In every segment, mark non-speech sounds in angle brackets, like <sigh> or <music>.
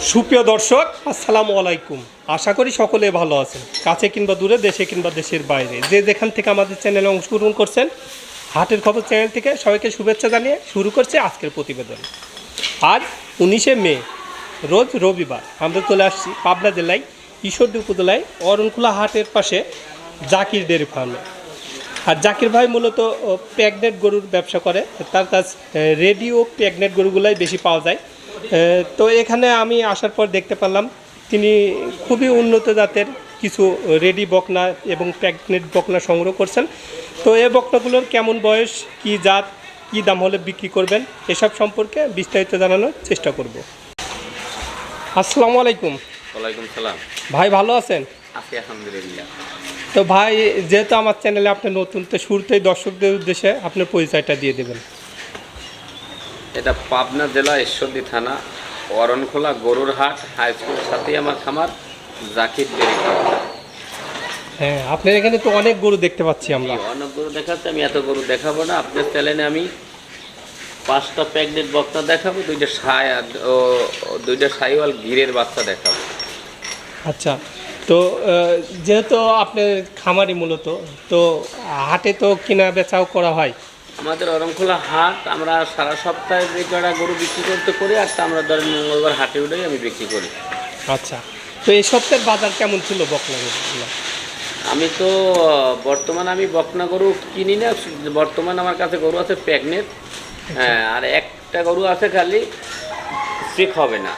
সুপ্রিয় দর্শক, আসসালামু আলাইকুম। আশা করি সকলে ভালো আছেন। কাছে কিংবা দূরে, দেশে কিংবা দেশের বাইরে। যে যেখান থেকে আমাদের চ্যানেলে অংশগ্রহণ করছেন, হাটের খবর চ্যানেল থেকে সবাইকে শুভেচ্ছা জানিয়ে শুরু করছে আজকের প্রতিবেদন। আজ উনিশে মে, রোজ রবিবার, আমরা চলে আসছি পাবনা জেলায়, ঈশ্বরদী উপজেলায় অরণখোলা হাটের পাশে জাকির ডেয়ারি ফার্মে। আর জাকির ভাই মূলত প্যাগনেট গরুর ব্যবসা করে। তার কাছ রেডিও প্যাগনেট গরুগুলাই বেশি পাওয়া যায়। তো এখানে আমি আসার পর দেখতে পেলাম তিনি খুবই উন্নত জাতের কিছু রেডি বকনা এবং প্যাগনেট বকনা সংগ্রহ করছেন। তো এই বকনাগুলোর কেমন বয়স কি জাত কি দাম হলে বিক্রি করবেন এসব সম্পর্কে বিস্তারিত জানানোর চেষ্টা করব। আসসালামু আলাইকুম। ওয়ালাইকুম সালাম। ভাই ভালো আছেন? আছি আলহামদুলিল্লাহ। তো ভাই যেহেতু আমার চ্যানেলে আপনি নতুন তো শুরুতেই দর্শকদের উদ্দেশ্যে আপনার পরিচয়টা দিয়ে দেবেন। এটা পাবনা জেলা ঈশ্বরদী থানা অরণখোলা গরুর হাট হাই স্কুলের সাথেই আমার খামার জাকির ডেরি হ্যাঁ আপনার এখানে তো অনেক গরু দেখতে পাচ্ছি আমরা। অনেক গরু দেখাচ্ছে আমি এত গরু দেখাবো না। আপনার চ্যানেলে আমি পাঁচটা প্যাকেট বক্তা দেখাবো দুইটা সাই আর- ও ও দুইটা সাইওয়াল গিরের বাচ্চা দেখাবো। আচ্ছা তো যেহেতু আপনার খামারি মূলত তো হাটে তো কেনা বেচাও করা হয়। আমাদের অরণখোলা হাট আমরা সারা সপ্তাহে যে কটা গরু বিক্রি করতে করি আর তা আমরা ধরেন মঙ্গলবার হাটে উঠেই আমি বিক্রি করি। আচ্ছা তো এই সপ্তাহের বাজার কেমন ছিল বকলা গরুগুলো? আমি তো বর্তমানে আমি বকনা গরু কিনি না বর্তমান আমার কাছে গরু আছে প্যাগনেট হ্যাঁ আর একটা গরু আছে খালি চেক হবে না।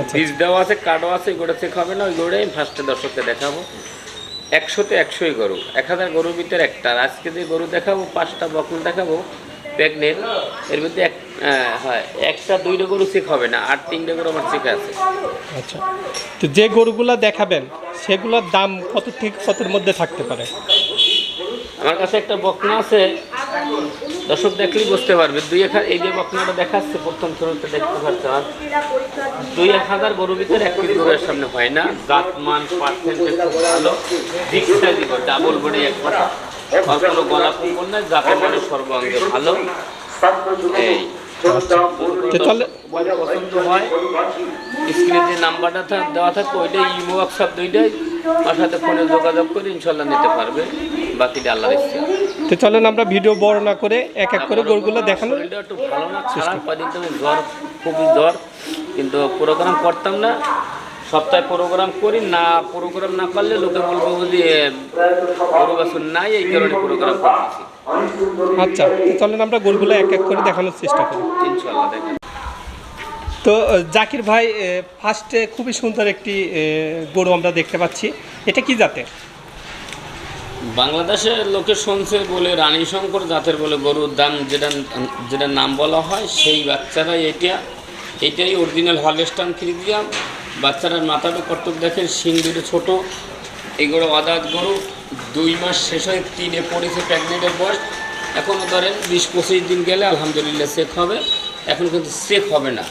আচ্ছা। বীজ দেওয়া আছে কার্ডও আছে ওইগুলো চেক হবে না ওই গরুটাই আমি ফার্স্টে দর্শককে দেখাবো। একশোতে একশোই গরু এক হাজার গরুর ভিতরে একটা। আজকে যে গরু দেখাবো পাঁচটা বকল দেখাবো প্রেগনেন্ট এর মধ্যে এক হয় একটা দুইটা গরু চেক হবে না আর তিনটে গরু আমার চেক আছে। আচ্ছা তো যে গরুগুলো দেখাবেন সেগুলোর দাম কত ঠিক কতর মধ্যে থাকতে পারে? আমার কাছে একটা বকনা আছে দর্শক দেখলেই বুঝতে পারবে দুই এক এই যে বকনাটা দেখাচ্ছে প্রথম শুরুতে দেখতে পাচ্ছে আর দুই এক হাজার গরুর ভিতরে একটি গরুর সামনে হয় না। জাত মান পার্সেন্টেজ খুব ভালো। দিকটা দিব ডাবল বডি এক কথা আর কোনো গলা কুম্বল নাই জাতের মানে সর্বাঙ্গে ভালো। এই পছন্দ হয়। স্ক্রিনে যে নাম্বারটা দেওয়া ওইটাই ইমো হোয়াটসঅ্যাপ দুইটাই। আমার সাথে ফোনে যোগাযোগ করে ইনশাল্লাহ নিতে পারবে। বাকিটা আল্লাহর ইচ্ছা। তো চলেন আমরা ভিডিও বড় না করে এক এক করে গরুগুলো দেখানো একটু ভালো না খারাপ কদিন তো জ্বর খুবই জ্বর। কিন্তু প্রোগ্রাম করতাম না সপ্তাহে প্রোগ্রাম করি না প্রোগ্রাম না করলে লোকে বলব যে গরু বাছুর নাই এই কারণে প্রোগ্রাম করতেছি। আচ্ছা তো চলেন আমরা গরুগুলো এক এক করে দেখানোর চেষ্টা করি। ইনশাল্লাহ দেখেন। তো জাকির ভাই ফার্স্টে খুবই সুন্দর একটি গরু আমরা দেখতে পাচ্ছি। এটা কি জাতের? বাংলাদেশের লোকে শুনছে বলে, রানী শঙ্কর জাতের বলে গরুর দাম যেটা যেটা নাম বলা হয়, সেই বাচ্চারা এটা। এটাই অরিজিনাল হলস্টান ফ্রিজিয়াম বাচ্চারার মাথাটা কটক দেখেন, শিং দুটো ছোটো এগুলো আদাত গরু, দুই মাস শেষ হয়ে, তিনে পড়েছে প্রেগনেন্টের বয়স। এখনও ধরেন বিশ পঁচিশ দিন গেলে আলহামদুলিল্লাহ চেক হবে। এখন কিন্তু চেক হবে না।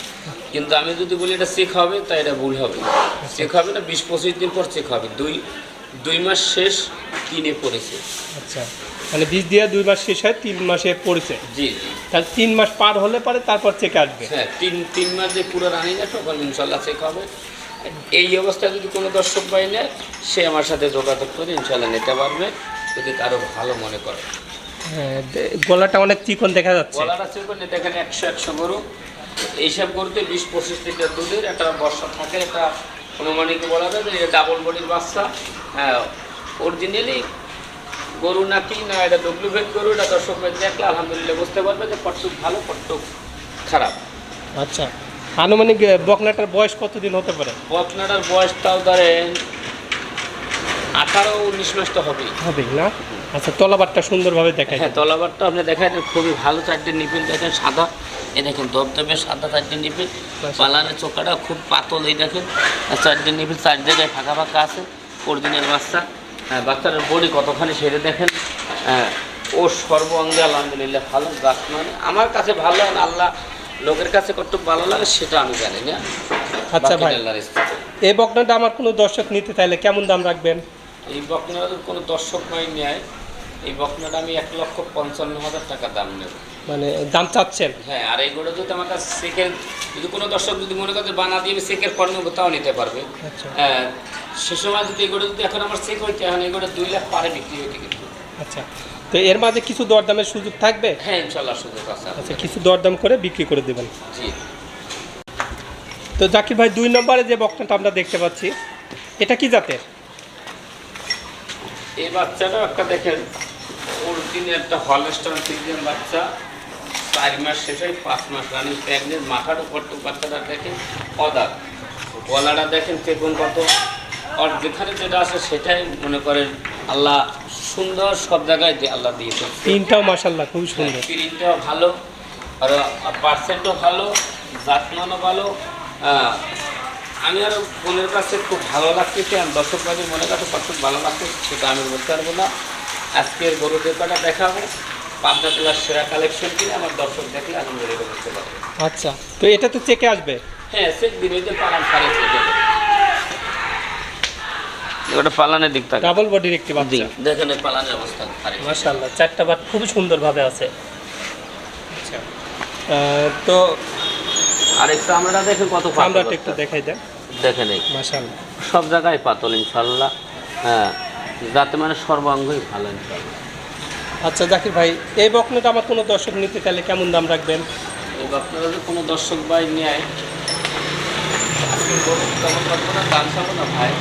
কিন্তু আমি যদি বলি এটা চেক হবে, তাই এটা ভুল হবে। চেক হবে না, বিশ পঁচিশ দিন পর চেক হবে। দুই দুই মাস শেষ তিনে পড়েছে। আচ্ছা মানে বীজ দিয়ে দুই মাস শেষ হয় তিন মাসে পড়েছে। জি জি। তাহলে তিন মাস পার হলে পরে তারপর চেক আসবে। হ্যাঁ তিন তিন মাস যে পুরো রানিং আছে তখন ইনশাল্লাহ চেক হবে। এই অবস্থায় যদি কোনো দর্শক পাই নেয় সে আমার সাথে যোগাযোগ করে ইনশাল্লাহ নিতে পারবে যদি কারও ভালো মনে করে। হ্যাঁ, গলাটা অনেক চিকন দেখা যাচ্ছে। আছে ওখানে দেখেন একশো একশো গরু। এইসব গরুতে বিশ পঁচিশ লিটার দুধের একটা বর্ষা থাকে একটা অনুমানিক বলা যায় যে ডাবল বডির বাচ্চা। হ্যাঁ অরিজিনালি গরু নাকি? না এটা ডুপ্লিকেট গরু এটা দর্শক দেখলে আলহামদুলিল্লাহ বুঝতে পারবে যে পট্টুক ভালো পট্টুক খারাপ। আচ্ছা আনুমানিক বকনাটার বয়স কতদিন হতে পারে? বকনাটার বয়স তাও ধরেন আঠারো উনিশ মাস তো হবেই। হবে না? আচ্ছা তলাবারটা সুন্দরভাবে দেখায় হ্যাঁ তলাবারটা আপনি দেখেন খুবই ভালো চারটে নিপিল দেখেন সাদা। এই দেখেন দবদবে সাদা চারটে নিপিল পালানের চোখাটা খুব পাতল এই দেখেন। আর চারটে নিপিল চার জায়গায় ফাঁকা ফাঁকা আছে। অরিজিনাল বাচ্চা। হ্যাঁ বাচ্চাটার বডি কতখানি সেরে দেখেন। হ্যাঁ ও সর্ব অঙ্গে আলহামদুলিল্লাহ ভালো গাছ মানে আমার কাছে ভালো আল্লাহ লোকের কাছে কত ভালো লাগে সেটা আমি জানি না। আচ্ছা ভাই এই বকনাটা আমার কোনো দর্শক নিতে চাইলে কেমন দাম রাখবেন? এই বকনাটা কোনো দর্শক মাই নেয় এই বকনাটা আমি এক লক্ষ পঞ্চান্ন হাজার টাকা দাম নেব। মানে দাম চাচ্ছেন। হ্যাঁ আর এই গরু যদি আমার কাছে সেকের যদি কোনো দর্শক যদি মনে করে বানা দিয়ে আমি সেকের পণ্য তাও নিতে পারবে। আচ্ছা। হ্যাঁ সে সময় যদি এই গরু যদি এখন আমার সেক হইতে এখন এই গরু দুই লাখ পারে বিক্রি হইতে কিন্তু। আচ্ছা। তো এর মাঝে কিছু দরদামের সুযোগ থাকবে? হ্যাঁ ইনশাল্লাহ সুযোগ আছে আচ্ছা কিছু দরদাম করে বিক্রি করে দেবেন। জি। তো জাকির ভাই দুই নম্বরে যে বকনাটা আমরা দেখতে পাচ্ছি এটা কি জাতের? এই বাচ্চাটাও একটা দেখেন ওর দিনে একটা হলস্টার ফিজিয়ান বাচ্চা। চার মাস শেষে পাঁচ মাস রানিং প্রেগনেন্ট মাথার উপর তো বাচ্চাটা দেখেন অদার গলাটা দেখেন চেকুন কত। আর যেখানে যেটা আছে সেটাই মনে করেন আল্লাহ সুন্দর সব জায়গায় দিয়ে আল্লাহ দিয়েছে। তিনটাও মাসাল্লাহ খুব সুন্দর। প্রিন্টটাও ভালো। আর পার্সেন্টও ভালো জাতমানও ভালো। আমি আর বোনের কাছে খুব ভালো লাগতেছে আর দর্শক বাড়ির মনের কাছে কত ভালো লাগছে সেটা আমি বলতে পারব না। আজকের গরু দেখাটা দেখাবো। পাবনা জেলার সেরা কালেকশন কিনে আমার দর্শক দেখলে বুঝতে পারব। আচ্ছা তো এটা তো চেকে আসবে? হ্যাঁ সে দিনে যে পালান সাড়ে ওটা পালানের দিক থাকে ডাবল বডির একটি বাচ্চা। দেখেন পালানের অবস্থা সাড়ে চারটা বাট খুবই সুন্দরভাবে আছে। আচ্ছা আহ, তো আর একটু আমরা দেখেন কত আমরা একটু দেখাই দেন। দেখেন এই। মাশাল্লাহ সব জায়গায় পাতল ইনশাল্লাহ হ্যাঁ যাতে মানে সর্বাঙ্গই ভালো ইনশাল্লাহ আচ্ছা জাকির ভাই এই বকনাটা আমার কোনো দর্শক নিতে চাইলে কেমন দাম রাখবেন? যদি কোনো দর্শক ভাই নেয় দাম চাবো না ভাই।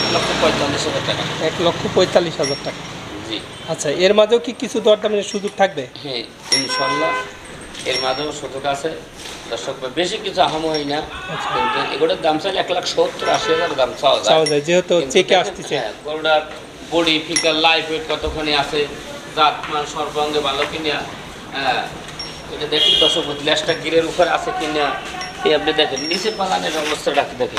এক লক্ষ পঁয়তাল্লিশ হাজার টাকা। এক লক্ষ পঁয়তাল্লিশ হাজার টাকা। জি। আচ্ছা এর মাঝেও কি কিছু দরদামের সুযোগ থাকবে? হ্যাঁ ইনশাল্লাহ। এর সুযোগ আছে। দর্শক বেশি কিছু আহাম হয় না। আচ্ছা। কিন্তু এগুলোর দাম চাইলে এক লাখ সত্তর আশি হাজার দাম চাওয়া যায়। যেহেতু কিন্তু চেকে দেখেন, আসতেছে। গরুটার বডি ফিকার লাইফ ওয়েট কতখানি আছে জাত মান সর্বাঙ্গে ভালো কিনা হ্যাঁ এটা দেখুন দর্শক ল্যাসটা গিরের উপরে আছে কিনা এই আপনি দেখেন নিচে পালানের অবস্থাটা দেখেন।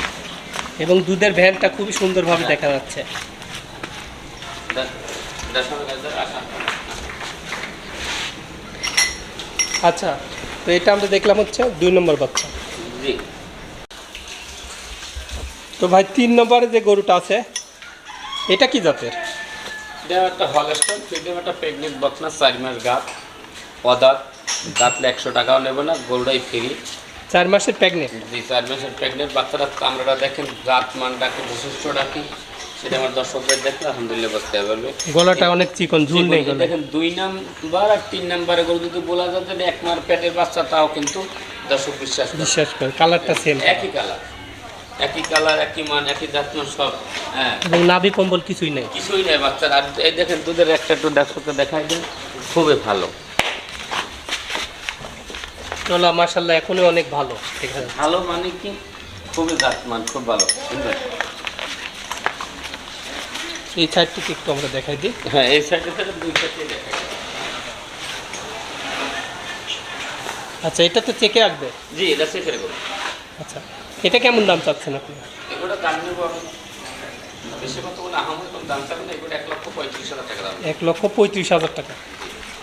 এবং দুধের ভ্যানটা খুবই সুন্দরভাবে দেখা যাচ্ছে। দেখ- দেখ, আসা। আচ্ছা তো এটা আমরা দেখলাম হচ্ছে দুই নম্বর বাচ্চা। জি। তো ভাই তিন নম্বরে যে গরুটা আছে এটা কি জাতের? এটা একটা হলস্টন ফ্রিডম একটা প্রেগনেন্ট বকনা চার মাস গাত অদাত গাতলে একশো টাকাও নেবে না গরুটাই ফ্রি। চার মাসের প্রেগনেন্ট? জি চার মাসের প্রেগনেন্ট বাচ্চারা কামড়াটা দেখেন জাত মান ডাকে বৈশিষ্ট্য ডাকি সেটা আমার দর্শকদের দেখলে আলহামদুলিল্লাহ বুঝতে পারবে। গলাটা অনেক চিকন ঝুল নেই দেখেন দুই নাম্বার আর তিন নাম্বারে গরু যদি বলা যায় এক মার পেটের বাচ্চা তাও কিন্তু দর্শক বিশ্বাস বিশ্বাস করে কালারটা সেম একই কালার। একই কালার একই মান একই জাতমান সব হ্যাঁ। নাভি কম্বল কিছুই নেই। কিছুই নেই বাচ্চার। আর এই দেখেন দুধের একটা একটু দর্শককে দেখাই দেন। খুবই ভালো। চলো মার্শাল্লাহ এখনই অনেক ভালো। ঠিক আছে। ভালো মানে কি? খুবই জাতমান খুব ভালো। বুঝলেন? এই সাইডটিকে একটু আমরা দেখাই দিই। হ্যাঁ এই সাইডে থেকে দুই সাইডে দেখাই। আচ্ছা এটা তো চেকে আসবে জি এটা সেফের গরু আচ্ছা। এটা কেমন দাম চাচ্ছেন আপনি? এক লক্ষ পঁয়ত্রিশ হাজার টাকা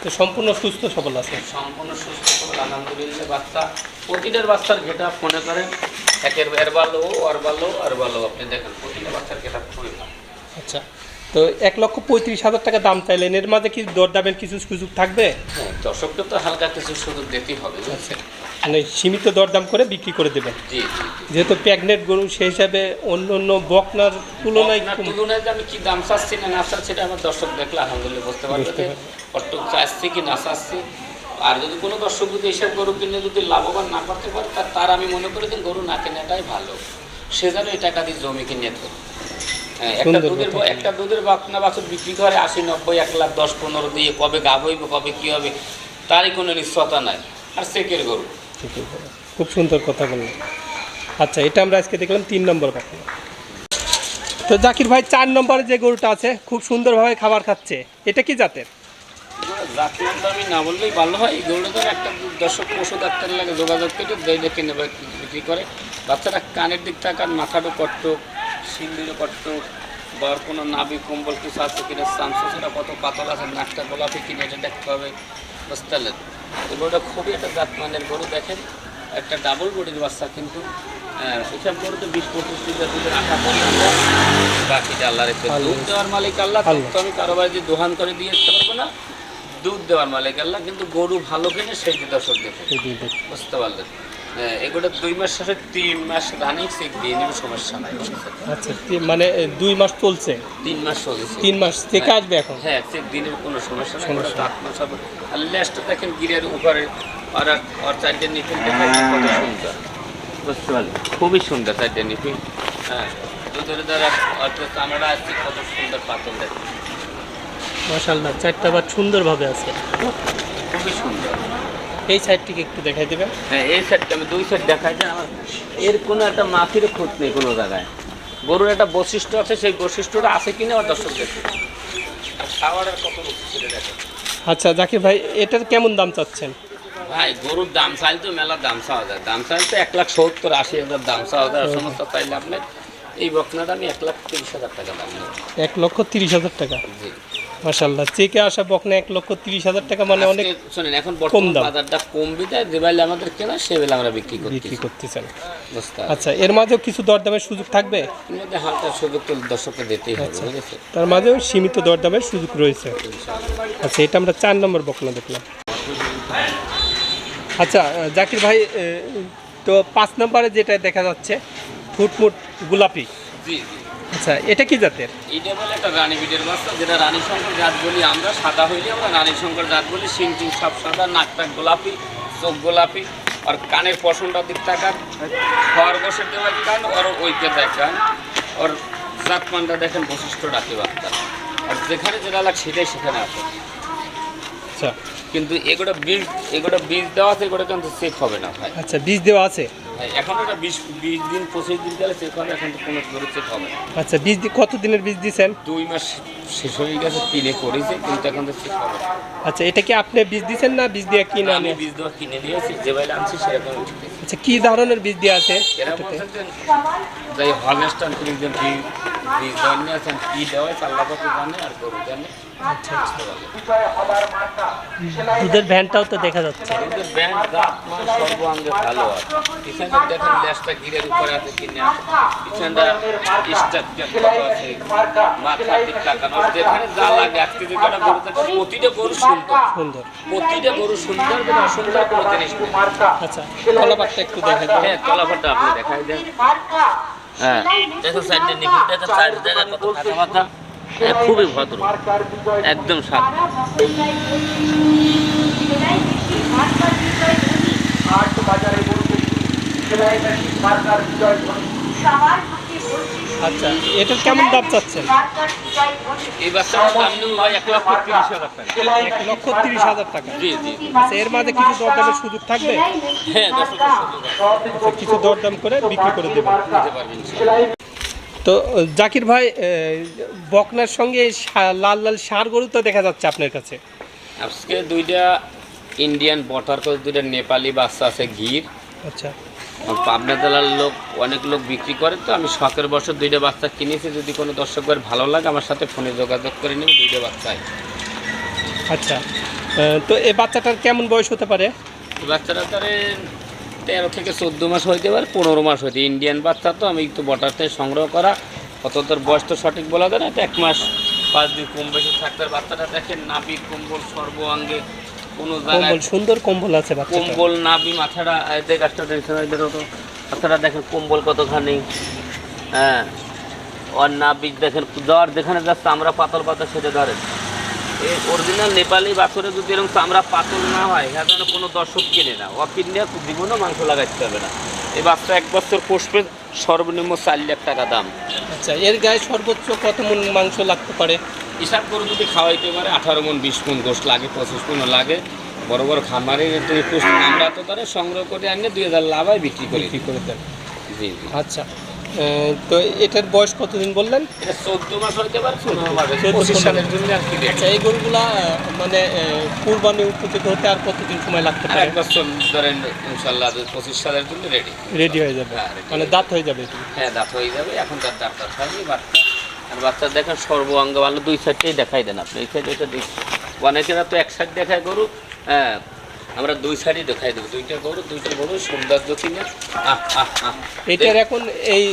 তো সম্পূর্ণ সুস্থ সবল আছে। সম্পূর্ণ সুস্থ সবল আলহামদুলিল্লাহ বাচ্চা। প্রতিটার বাচ্চার ঘেটা মনে করেন একের এর ভালো আর ভালো আর ভালো। আপনি দেখেন প্রতিটা বাচ্চার ঘেটা খুবই ভালো। আচ্ছা। তো এক লক্ষ পঁয়ত্রিশ হাজার টাকা দাম চাইলেন। এর মাঝে কি দরদামের কিছু সুযোগ থাকবে? হ্যাঁ দর্শককে তো হালকা কিছু সুযোগ দিতেই হবে মানে সীমিত দরদাম করে বিক্রি করে দেবেন। যেহেতু প্যাগনেট গরু সেই হিসাবে অন্য অন্য বকনার তুলনায় তুলনায় আমি কি দাম চাচ্ছি না না চাচ্ছি এটা আমার দর্শক দেখলে আলহামদুলিল্লাহ বুঝতে পারবে যে চাচ্ছি কি না চাচ্ছি। আর যদি কোনো দর্শক যদি এইসব গরু কিনে যদি লাভবান না করতে পারে তার আমি মনে করি যে গরু না কেনাটাই ভালো। সে যেন এই টাকা দিয়ে জমি কিনে থাকে একটা দুধের। একটা দুধের বাকনা বাছুর বিক্রি করে আশি নব্বই এক লাখ দশ পনেরো দিয়ে কবে গাভ হইবে কবে কী হবে তারই কোনো নিশ্চয়তা নাই। আর সেকের গরু। খুব সুন্দর কথা বললেন। আচ্ছা এটা আমরা আজকে দেখলাম তিন নম্বর কথা তো জাকির ভাই চার নম্বরে যে গরুটা আছে খুব সুন্দরভাবে খাবার খাচ্ছে। এটা কি জাতের? জাতমানটা আমি না বললেই ভালো হয়। এই গরুটা একটা দর্শক পশু ডাক্তার লাগে যোগাযোগ করে বিক্রি করে। বাচ্চারা কানের দিক থেকে আর মাথাটা কট্ট সিন্দিরও কট্ট বা কোনো নাভি কম্বল কিছু আছে কিনা চান্স সেটা কত পাতল আছে নাকটা গোলাপি কিনে এটা দেখতে হবে। বুঝতে পারলেন? গরুটা খুবই একটা জাতমানের গরু দেখেন একটা ডাবল বডির বাচ্চা কিন্তু আহ, এসব গরুতে বিশ পঁচিশ লিটার দুধের আশা করি আমরা বাকিটা আল্লাহ রেখে দুধ দেওয়ার মালিক আল্লাহ। তো আমি কারোবার যে দোহান করে দিয়ে দিতে পারব না। দুধ দেওয়ার মালিক আল্লাহ কিন্তু গরু ভালো কিনে সেই দর্শক। দেখে। বুঝতে পারলেন? হ্যাঁ, এগুলো দুই মাস শেষে তিন মাস রানিং চেক দিয়ে নেবে সমস্যা নাই। আচ্ছা মানে দুই মাস চলছে? তিন মাস চলেছে। তিন মাস থেকে আসবে এখন? হ্যাঁ চেক দিনের কোনো সমস্যা নেই সমস্যা তো হবে। আর লেজটা দেখেন গিরের উপরে আর আর চারটে নিপিল দেখেন কত সুন্দর। বুঝতে পারলেন খুবই সুন্দর চারটে নিপিল হ্যাঁ দুধের দ্বারা অর্থাৎ চামড়া আছে কত সুন্দর পাতল দেখেন। মাশাল্লাহ চারটা বার সুন্দরভাবে আছে। খুবই সুন্দর। এই সাইডটিকে একটু দেখাই দেবেন হ্যাঁ এই সাইডটা আমি দুই সাইড দেখাই যে আমার এর কোনো একটা মাফির খুঁত নেই কোনো জায়গায়। গরুর একটা বৈশিষ্ট্য আছে সেই বৈশিষ্ট্যটা আছে কিনা আমার দর্শক দেখে আর খাওয়ারের কত আচ্ছা জাকির ভাই এটার কেমন দাম চাচ্ছেন? ভাই গরুর দাম চাইল তো মেলা দাম চাওয়া যায়। দাম চাইল তো এক লাখ সত্তর আশি হাজার দাম চাওয়া যায়। সমস্ত চাইলে আপনার এই বকনাটা আমি এক লাখ তিরিশ হাজার টাকা দাম এক লক্ষ তিরিশ হাজার টাকা? জি। মাশাল্লাহ চেকে আসা বকনা এক লক্ষ তিরিশ হাজার টাকা মানে অনেক শোনেন এখন বর্তমান দাম। বাজারটা কম বিদায় যে বেলে আমাদের কেনা সে বেলে আমরা বিক্রি করছি বিক্রি করতেছেন। বুঝতে আচ্ছা এর মাঝেও কিছু দরদামের সুযোগ থাকবে? হালকা সুযোগ তো দর্শককে দিতেই হবে তার মাঝেও সীমিত দরদামের সুযোগ রয়েছে। আচ্ছা এটা আমরা চার নম্বর বকনা দেখলাম। আচ্ছা জাকির ভাই তো পাঁচ নম্বরে যেটা দেখা যাচ্ছে ফুটমুট গোলাপি। জি জি। আচ্ছা এটা কি জাতের? এটা বলে একটা রানী বিটের বাচ্চা যেটা রানী শঙ্কর জাত বলি আমরা, সাদা হইলে আমরা রানী শঙ্কর জাত বলি, শিং টিং সব সাদা নাকটা গোলাপি, চোখ গোলাপি, আর কানের পশমটা দিক থাকার বসে দেওয়ার কান ওর ওইকে দেখান ওর জাত মানটা দেখেন বৈশিষ্ট্য ডাকে বাচ্চা আর যেখানে যেটা লাগ সেটাই সেখানে আছে আচ্ছা। কিন্তু এগুলো বীজ এগুলো বীজ দেওয়া আছে এগুলো কিন্তু চেক হবে না ভাই। আচ্ছা বীজ দেওয়া আছে? এখন এটা বিশ বিশ দিন পঁচিশ দিন গেলে চেক হবে এখন তো কোনো গরু চেক হবে না। আচ্ছা বীজ কত দিনের বীজ দিছেন? দুই মাস শেষ হয়ে গেছে তিনে করেছে কিন্তু এখন তো চেক হবে আচ্ছা এটা কি আপনি বীজ দিছেন না বীজ দিয়ে কিনে আমি বীজ দেওয়া কিনে দিয়েছি যে বাইরে আনছি সেরকম আচ্ছা কি ধরনের বীজ দেওয়া আছে? যাই হলস্টান বীজ বীজ দেওয়ার নিয়ে আছেন কি দেওয়ায় চাল্লা পাতি জানে আর গরু জানে। দুধের ভ্যানটাও তো দেখা যাচ্ছে। কিন্তু ব্যান্ড দাঁত সর্বাঙ্গে ভালো আছে। পিছনে দেখেন লেজটা গিরের উপরে আছে কিনে। পিছনটা স্ট্রাকচার কত আছে মাথা দিক তাকানো যেখানে যা লাগে আজকে যে কটা গরু থাকে প্রতিটা গরু সুন্দর। সুন্দর। প্রতিটা গরু সুন্দর কিন্তু অসুন্দর কোনো জিনিস নেই। আচ্ছা কলাপাটটা একটু হ্যাঁ আপনি দেখাই দেন। হ্যাঁ দেখো সাইডে জায়গা কত খুবই ভদ্র। একদম সাদা আচ্ছা এটার কেমন দাম চাচ্ছেন? এই বাচ্চাটার দাম নেব এক লক্ষ তিরিশ হাজার টাকা। এক লক্ষ তিরিশ হাজার টাকা। জি জি। আচ্ছা এর মাঝে কিছু দরদামের সুযোগ থাকবে? হ্যাঁ। আচ্ছা, কিছু দরদাম করে বিক্রি করে দেবেন। দিতে পারবেন ইনশাআল্লাহ। তো জাকির ভাই বকনার সঙ্গে লাল লাল ষাঁড় গরু তো দেখা যাচ্ছে আপনার কাছে। আজকে দুইটা ইন্ডিয়ান বটার করে দুইটা নেপালি বাচ্চা আছে গির আচ্ছা। পাবনা জেলার লোক অনেক লোক বিক্রি করে তো আমি শখের বছর দুইটা বাচ্চা কিনেছি। যদি কোনো দর্শকের ভালো লাগে আমার সাথে ফোনে যোগাযোগ করে নেব দুইটা বাচ্চাই। আচ্ছা। তো এই বাচ্চাটার কেমন বয়স হতে পারে? বাচ্চাটা তারে তেরো থেকে চোদ্দ মাস হইতে পারে পনেরো মাস হইতে। ইন্ডিয়ান বাচ্চা তো আমি একটু বটার থেকে সংগ্রহ করা। অত তোর বয়স তো সঠিক বলা যায় না এক মাস পাঁচ দিন কম বেশি থাকতে বাচ্চাটা দেখেন নাবি কম্বল সর্বাঙ্গে কোনো জায়গায় সুন্দর কম্বল আছে কম্বল নাবি মাথাটা দেখ একটা টেনশন হয়ে তো মাথাটা দেখেন কম্বল কতখানি। হ্যাঁ। আর নাবি দেখেন জ্বর যেখানে যাচ্ছে আমরা পাতল পাতল সেটা ধরেন। এই অরিজিনাল নেপালি বাছরে যদি এরকম চামড়া পাতল না হয় হ্যাঁ যেন কোনো দর্শক কিনে না। ও কিনে জীবনও মাংস লাগাইতে হবে না। এই বাচ্চা এক বছর পুষবে সর্বনিম্ন চার লাখ টাকা দাম। আচ্ছা এর গায়ে সর্বোচ্চ কত মন মাংস লাগতে পারে? হিসাব করে যদি খাওয়াইতে পারে আঠারো মন বিশ মন গোষ্ঠ লাগে পঁচিশ মনও লাগে। বড় বড় খামারে তুমি পুষ- আমরা তো ধরে সংগ্রহ করে আনলে দুই হাজার লাভায় বিক্রি করি। বিক্রি করে দেন। জি। আচ্ছা তো এটার বয়স কতদিন বললেন? এটা চোদ্দ মাস হইতে পারে সালের জন্য আর কি আচ্ছা এই গরুগুলা মানে কুরবানি উপযোগী হতে আর কতদিন সময় লাগতে পারে? এক বছর ধরেন ইনশাল্লাহ পঁচিশ সালের জন্য রেডি রেডি হয়ে যাবে। হ্যাঁ, মানে দাঁত হয়ে যাবে হ্যাঁ দাঁত হয়ে যাবে এখন তার দাঁতটা হয়নি বাচ্চা আর বাচ্চা দেখেন সর্বাঙ্গ ভালো দুই সাইডটাই দেখাই দেন আপনি। এই সাইড ওইটা দুই অনেকেরা তো এক সাইড দেখায় গরু হ্যাঁ আমরা দুই সাইডই দেখাই দেবো। দুইটা গরু দুইটা গরু আহ আহ এটার এখন এই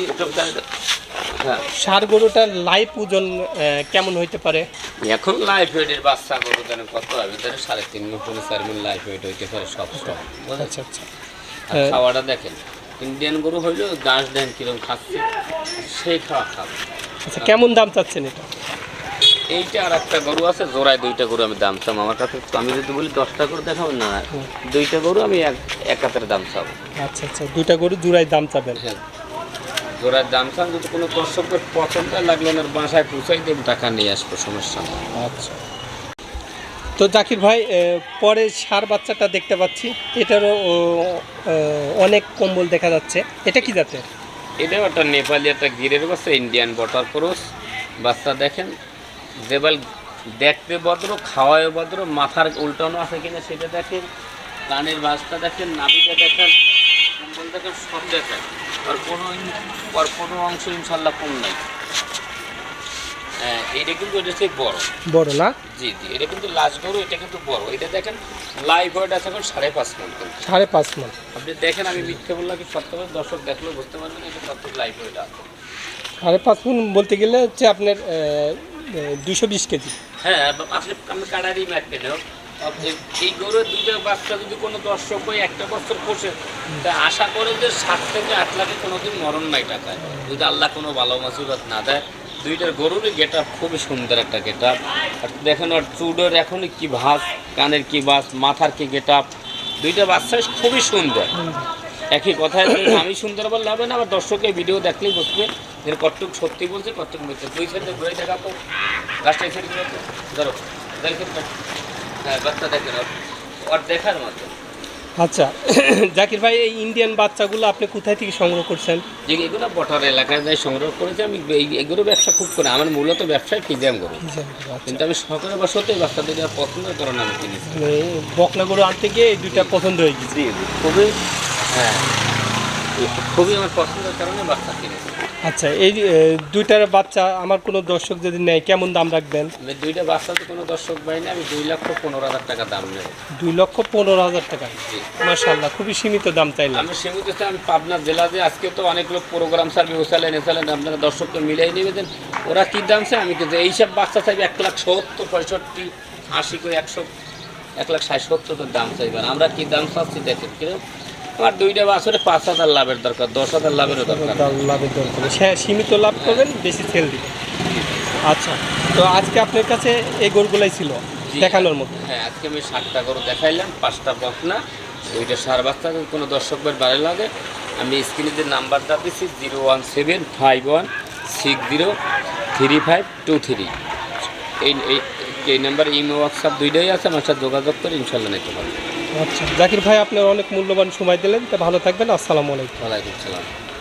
হ্যাঁ। সার গরুটার লাইভ ওজন কেমন হইতে পারে? এখন লাইফ ওয়েটের বাচ্চা গরু দেন কত হবে ধরে সাড়ে তিন মিনিট চার মিনিট লাইফ ওয়েট হইতে পারে সব সব বুঝলেন? আচ্ছা আচ্ছা। খাওয়াটা দেখেন ইন্ডিয়ান গরু হইলেও ঘাস দেন কীরকম খাচ্ছে সেই খাওয়া খাবে। আচ্ছা কেমন দাম চাচ্ছেন এটা? এইটা আর একটা গরু আছে জোড়ায় দুইটা গরু আমি দাম চাম আমার কাছে আমি যদি বলি দশটা গরু দেখাবো না দুইটা গরু আমি এক এক হাতের দাম চাবো। আচ্ছা আচ্ছা দুইটা গরু জোড়ায় দাম চাবেন? হ্যাঁ। জোড়ার দাম চান যদি কোনো দর্শকের পছন্দ লাগলে ওনার বাসায় পৌঁছাই দেব টাকা নিয়ে আসব সমস্যা আচ্ছা। তো জাকির ভাই পরে সার বাচ্চাটা দেখতে পাচ্ছি। এটারও অনেক কম্বল দেখা যাচ্ছে। এটা কি জাতের? এটাও একটা নেপালি একটা গিরের বাচ্চা ইন্ডিয়ান বটার ক্রস। বাচ্চা দেখেন যেবাল দেখতে ভদ্র খাওয়ায় ভদ্র মাথার উল্টানো আছে কিনা সেটা দেখেন কানের বাসটা দেখেন নাভিটা দেখেন কম্বল দেখেন সব দেখেন। আর কোনো আর কোনো অংশ ইনশাল্লাহ কম নাই। হ্যাঁ এইটা কিন্তু এটা হচ্ছে বড়। বড় না? জি জি এটা কিন্তু লাস্ট গরু এটা কিন্তু বড়। এটা দেখেন লাইভ ওয়েট আছে এখন সাড়ে পাঁচ মন সাড়ে পাঁচ মন। আপনি দেখেন আমি মিথ্যে বললাম কি সত্য দর্শক দেখলেও বুঝতে পারবেন এটা সত্য লাইভ ওয়েট আছে। সাড়ে পাঁচ মন বলতে গেলে হচ্ছে আপনার দুশো বিশ কেজি। হ্যাঁ আপনি আমি কাটারই মারতে নেব এই গরুর দুইটা বাচ্চা যদি কোনো দর্শক হয় একটা বছর পোষে তা আশা করে যে সাত থেকে আট লাখে কোনোদিন মরণ নাই টাকায়। যদি আল্লাহ কোনো ভালো মাসিবত না দেয় দুইটার গরুরই গেট আপ খুবই সুন্দর একটা গেট আপ আর দেখেন ওর চুডোর এখনই কি ভাস কানের কি বাস মাথার কি গেট আপ দুইটা বাচ্চা খুবই সুন্দর। একই কথায় আমি সুন্দর বললে হবে না আবার দর্শকের ভিডিও দেখলেই বুঝবে যে কতটুক সত্যি বলছে কতটুক মিথ্যে। দুই সাইডে ঘুরে দেখাবো গাছটা এসে ঘুরে ধরো দেখেন। হ্যাঁ বাচ্চা দেখেন ওর- ওর দেখার মতো। আচ্ছা <coughs> জাকির ভাই এই ইন্ডিয়ান বাচ্চাগুলো আপনি কোথায় থেকে সংগ্রহ করছেন? যে এগুলো বটার এলাকায় যাই সংগ্রহ করেছি আমি এই- এগুলো ব্যবসা খুব করে। আমার মূলত ব্যবসায় ফিজাম করি কিন্তু আমি সকালে বসতে বাচ্চাদের আর পছন্দ করে না আমি কিনেছি। মানে বকনা গরু আনতে গিয়ে এই দুইটা পছন্দ হয়ে গেছে। খুবই হ্যাঁ। খুবই আমার পছন্দের কারণে বাচ্চা কিনেছি। আচ্ছা এই দুইটার বাচ্চা আমার কোনো দর্শক যদি নেয় কেমন দাম রাখবেন? দুইটা বাচ্চাতে কোনো দর্শক পাইনি আমি দুই লক্ষ পনেরো হাজার টাকা দাম নেব। দুই লক্ষ পনেরো হাজার টাকা। জি। মার্শাল্লাহ খুবই সীমিত দাম চাইলাম আমি সীমিত আমি পাবনা জেলাতে আজকে তো অনেক লোক প্রোগ্রাম সার্ভে ওসালেন এসালেন আপনারা দর্শককে মিলাই নেবে দেন ওরা কী দাম চায়? আমি কিন্তু এইসব বাচ্চা চাইবে এক লাখ সত্তর পঁয়ষট্টি আশি করে একশো এক লাখ ষাট সত্তর দাম চাইবেন। আমরা কী দাম চাচ্ছি দেখেন কীরকম? আমার দুইটা বছরে পাঁচ হাজার লাভের দরকার দশ হাজার লাভেরও দরকার। লাভের দরকার। নেই। সীমিত লাভ করবেন বেশি সেল দিবেন। আচ্ছা তো আজকে আপনার কাছে এই গরুগুলাই ছিল জি। দেখানোর মতো। হ্যাঁ আজকে আমি ষাটটা করে দেখাইলাম পাঁচটা বকনা দুইটা সার বাচ্চা কোনো দর্শকদের বাড়ি লাগে। আমি স্ক্রিনে যে নাম্বারটা দিচ্ছি zero one seven five one six zero three five two three. এই এই- এই নাম্বার ইমো হোয়াটসঅ্যাপ দুইটাই আছে আমার সাথে যোগাযোগ করে ইনশাল্লাহ নিতে পারবেন। আচ্ছা। জাকির ভাই, আপনার অনেক মূল্যবান সময় দিলেন। তা ভালো থাকবেন। আসসালামু আলাইকুম। ওয়ালাইকুম সালাম।